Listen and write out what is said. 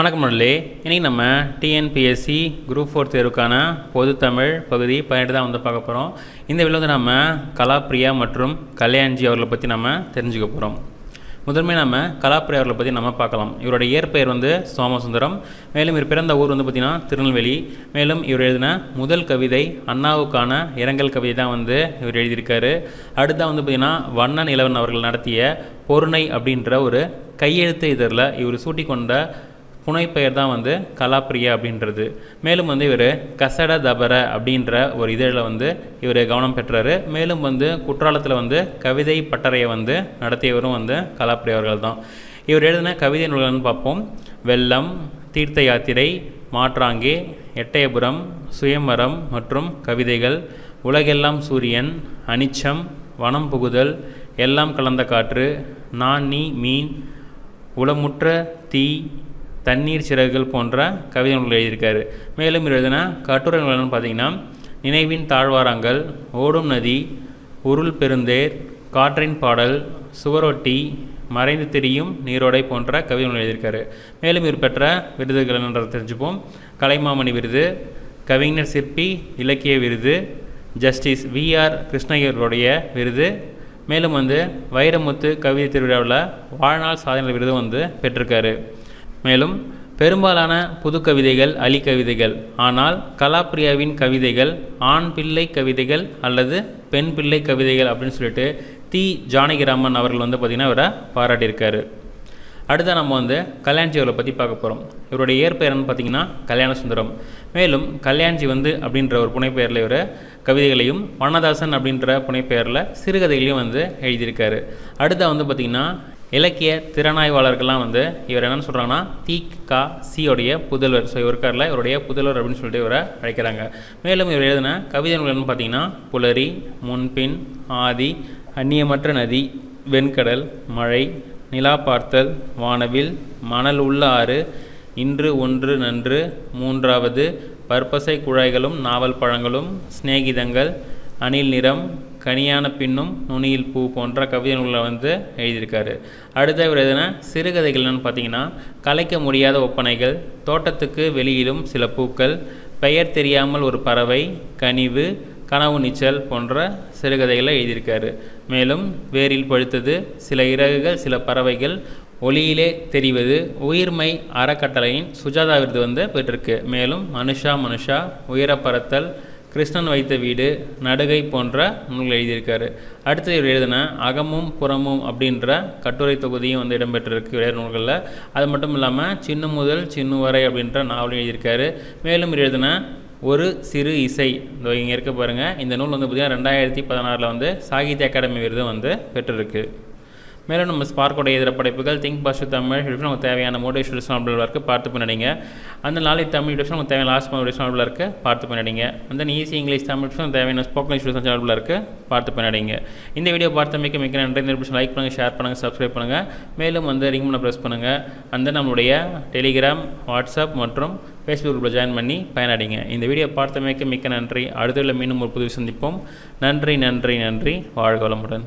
வணக்கம் நண்பர்களே. இன்றைக்கி நம்ம டிஎன்பிஎஸ்சி குரூப் ஃபோர் தேர்வுக்கான பொது தமிழ் பகுதி பதினெட்டு தான் வந்து பார்க்க போகிறோம் இந்த வீடியோ வந்து நம்ம கலாப்ரியா மற்றும் கல்யாண்ஜி அவர்களை பற்றி நம்ம தெரிஞ்சுக்க போகிறோம் முதன்மை நம்ம கலாப்ரியா அவர்களை பற்றி நம்ம பார்க்கலாம். இவரோட இயற்பெயர் வந்து சோமசுந்தரம். மேலும் இவர் பிறந்த ஊர் வந்து பார்த்திங்கன்னா திருநெல்வேலி. மேலும் இவர் எழுதின முதல் கவிதை அண்ணாவுக்கான இரங்கல் கவிதை தான் வந்து இவர் எழுதியிருக்காரு. அடுத்தா வந்து பார்த்திங்கன்னா வண்ணன் இளவன் அவர்கள் நடத்திய பொருணை அப்படின்ற ஒரு கையெழுத்து இதழில் இவர் சூட்டிக்கொண்ட புனைப்பெயர் தான் வந்து கலாப்ரியா அப்படின்றது. மேலும் வந்து இவர் கசட தபர அப்படின்ற ஒரு இதழில் வந்து இவர் கவனம் பெற்றார். மேலும் வந்து குற்றாலத்தில் வந்து கவிதை பட்டறையை வந்து நடத்தியவரும் வந்து கலாப்ரியா அவர்கள் தான். இவர் எழுதின கவிதை நூல்கள்னு பார்ப்போம். வெள்ளம் தீர்த்த யாத்திரை மாற்றாங்கே எட்டயபுரம் சுயமரம் மற்றும் கவிதைகள் உலகெல்லாம் சூரியன் அனிச்சம் வனம் புகுதல் எல்லாம் கலந்த காற்று நான் நீ மீன் உளமுற்ற தீ தண்ணீர் சிறகுகள் போன்ற கவிதை நூல்கள் எழுதியிருக்காரு. மேலும் இவர் எழுதின கட்டுரை நூல்கள்னு பார்த்தீங்கன்னா நினைவின் தாழ்வாரங்கள் ஓடும் நதி உருள் பெருந்தேர் காற்றின் பாடல் சுவரொட்டி மறைந்து திரியும் நீரோடை போன்ற கவிதை நூல் எழுதியிருக்காரு. மேலும் இவர் பெற்ற விருதுகள் என்ற தெரிஞ்சுப்போம். கலைமாமணி விருது கவிஞர் சிற்பி இலக்கிய விருது ஜஸ்டிஸ் விஆர் கிருஷ்ணகிரியுடைய விருது. மேலும் வந்து வைரமுத்து கவிதை திருவிழாவில் வாழ்நாள் சாதனை விருது வந்து பெற்றிருக்காரு. மேலும் பெரும்பாலான புது கவிதைகள் அலி கவிதைகள் ஆனால் கலாப்ரியாவின் கவிதைகள் ஆண் பிள்ளை கவிதைகள் அல்லது பெண் பிள்ளை கவிதைகள் அப்படின்னு சொல்லிட்டு தி ஜானகிராமன் அவர்கள் வந்து பார்த்திங்கன்னா இவரை பாராட்டியிருக்காரு. அடுத்து நம்ம வந்து கல்யாண்ஜி அவரை பற்றி பார்க்க போகிறோம் இவருடைய இயற்பெயர்னு பார்த்தீங்கன்னா கல்யாண சுந்தரம். மேலும் கல்யாண்ஜி வந்து அப்படின்ற ஒரு புனைப்பெயரில் இவர் கவிதைகளையும் வண்ணதாசன் அப்படின்ற புனைப்பெயரில் சிறுகதைகளையும் வந்து எழுதியிருக்காரு. அடுத்த வந்து பார்த்திங்கன்னா இலக்கிய திறனாய்வாளர்கள்லாம் வந்து இவர் என்னென்னு சொல்கிறாங்கன்னா தி கா சியோடைய புதல்வர். ஸோ இவர் இருக்கார்ல இவருடைய புதல்வர் அப்படின்னு சொல்லிட்டு இவரை அழைக்கிறாங்க. மேலும் இவர் எழுதின கவிதை நூல்கள்னு பார்த்தீங்கன்னா புலரி முன்பின் ஆதி அந்நியமற்ற நதி வெண்கடல் மழை நிலா பார்த்தல் வானவில் மணல் உள்ள ஆறு இன்று ஒன்று நன்று மூன்றாவது பற்பசை குழாய்களும் நாவல் பழங்களும் சிநேகிதங்கள் அணில் நிறம் கனியான பின்னும் நுனியில் பூ போன்ற கவிதை நூல்களை வந்து எழுதியிருக்காரு. அடுத்த இவர் எதுனா சிறுகதைகள்னு பார்த்தீங்கன்னா கலைக்க முடியாத ஒப்பனைகள் தோட்டத்துக்கு வெளியிலும் சில பூக்கள் பெயர் தெரியாமல் ஒரு பறவை கனிவு கனவு நீச்சல் போன்ற சிறுகதைகளை எழுதியிருக்காரு. மேலும் வேரில் பழுத்தது சில இறகுகள் சில பறவைகள் ஒளியிலே தெரிவது உயிர்மை அறக்கட்டளையின் சுஜாதா விருது வந்து பெற்றிருக்கு. மேலும் மனுஷா மனுஷா உயரப்பறத்தல் கிருஷ்ணன் வைத்த வீடு நடுகை போன்ற நூல்கள் எழுதியிருக்காரு. அடுத்து இவர் எழுதின அகமும் புறமும் அப்படின்ற கட்டுரை தொகுதியும் வந்து இடம்பெற்றிருக்கு வேறு நூல்களில். அது மட்டும் இல்லாமல் சின்ன முதல் சின்ன வரை அப்படின்ற நாவலும் எழுதியிருக்காரு. மேலும் இவர் எழுதின ஒரு சிறு இசை. இந்த இங்கே இருக்க பாருங்கள் இந்த நூல் வந்து பார்த்திங்கன்னா ரெண்டாயிரத்தி பதினாறில் வந்து சாகித்ய அகாடமி விருது வந்து பெற்றிருக்கு. மேலும் நம்ம ஸ்பார்க்கோட இதர படைப்புகள் திங்க் பாஷு தமிழ் யூடியூப் நமக்கு தேவையான மோட்டிவேஷன் ஆப்டில் இருக்குது பார்த்து பண்ணிடுங்க அந்த நாளை தமிழ் யூடியூப் நமக்கு தேவையான லாஸ்ட் மோட்டிவேஷன் ஆப்டில் இருக்குது பார்த்து பண்ணிடுங்க அந்த ஈஸி இங்கிலீஷ் தமிழ் தேவையான ஸ்போக்கன் இஷ்யூஸ் ஆப்டில் இருக்குது பார்த்து பண்ணிடுங்க இந்த வீடியோ பார்த்த மிக்க மிக்க நன்றி இந்த லைக் பண்ணுங்கள் ஷேர் பண்ணுங்கள் சப்ஸ்கிரைப் பண்ணுங்கள் மேலும் வந்து ரிங் பண்ண ப்ரெஸ் பண்ணுங்கள் அந்த நம்மளுடைய டெலிகிராம் வாட்ஸ்அப் மற்றும் ஃபேஸ்புக் குரூப்பில் ஜாயின் பண்ணி பயனடைங்க இந்த வீடியோ பார்த்தமைக்கு மிக்க நன்றி அடுத்த மீண்டும் ஒரு புது சந்திப்போம் நன்றி நன்றி நன்றி வாழ்க வளமுடன்